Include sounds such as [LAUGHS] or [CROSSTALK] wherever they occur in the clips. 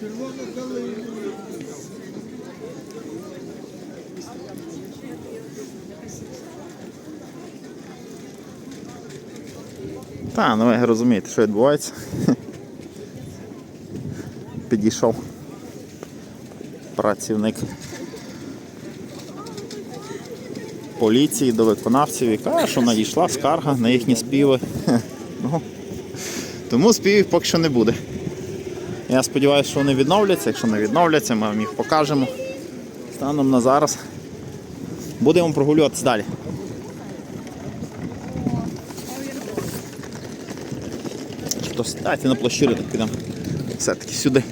Червону калину. Та, ну ви розумієте, що відбувається. Підійшов працівник поліції до виконавців і каже, що надійшла скарга на їхні співи. Ну, тому співів поки що не буде. Я сподіваюся, що вони відновляться. Якщо не відновляться, ми вам їх покажемо. Станом на зараз. Будемо прогулюватися далі. То дайте на площади так підемо. Все-таки сюди.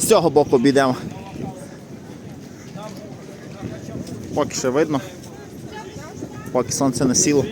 З цього боку обійдемо. Поки ще видно. Поки сонце не сіло.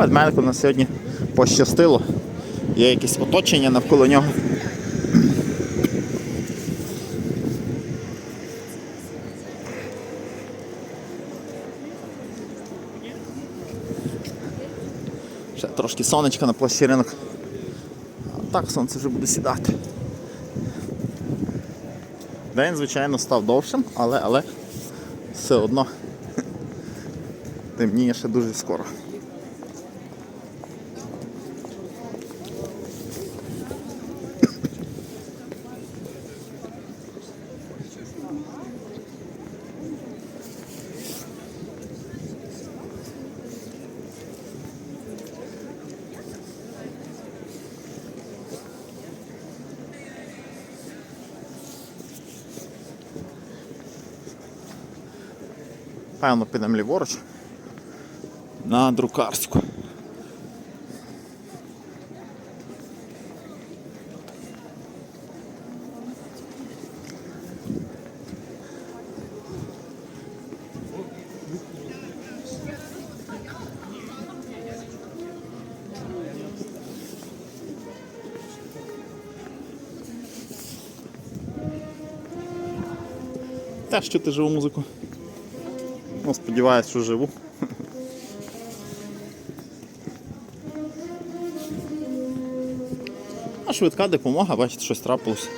Ведмедику на сьогодні пощастило. Є якесь оточення навколо нього. Ще трошки сонечка на площі ринок. А так сонце вже буде сідати. День, звичайно, став довшим, але, але все одно [LAUGHS] темніє ще дуже скоро. Певно, підемо ліворуч на друкарську. Теж чути живу музику. Ну, сподіваюсь, що живу. А швидка допомога, бачите, щось трапилось.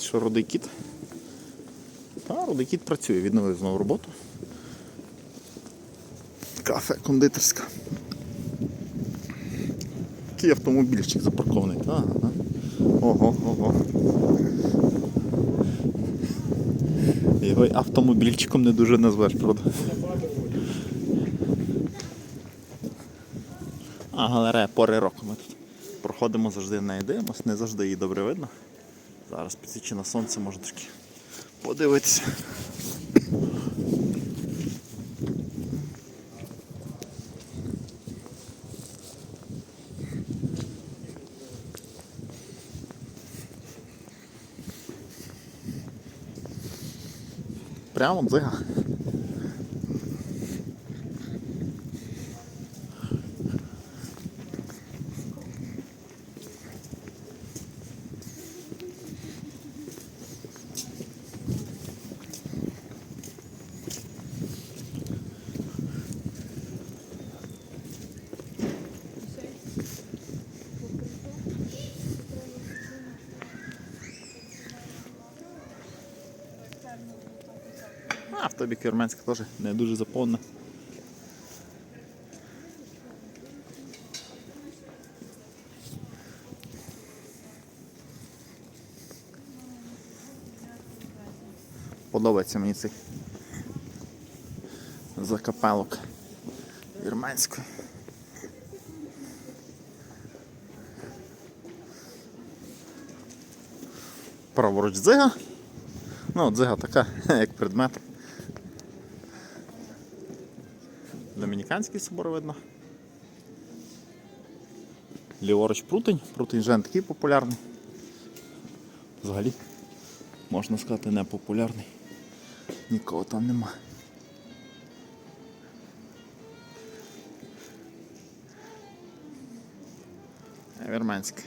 Що рудий кіт? Та, рудий кіт працює, відновив знову роботу. Кафе кондитерська. Який автомобільчик запаркований. Та. Ого, ого. Його автомобільчиком не дуже назвеш, правда? А галерея пори року. Ми тут проходимо завжди в неї дивимося, не завжди її добре видно. Зараз підсвічене сонце може трішки подивитися. Прямо дзига. А в тобі Вірменська теж не дуже заповнена. Подобається мені цей закапелок вірменської. Праворуч дзига. Ну, дзига така, [LAUGHS] як предмет. Домініканський собор видно. Ліворуч прутень. Прутень вже не такий популярний. Взагалі, можна сказати, не популярний. Нікого там нема. Вірменське.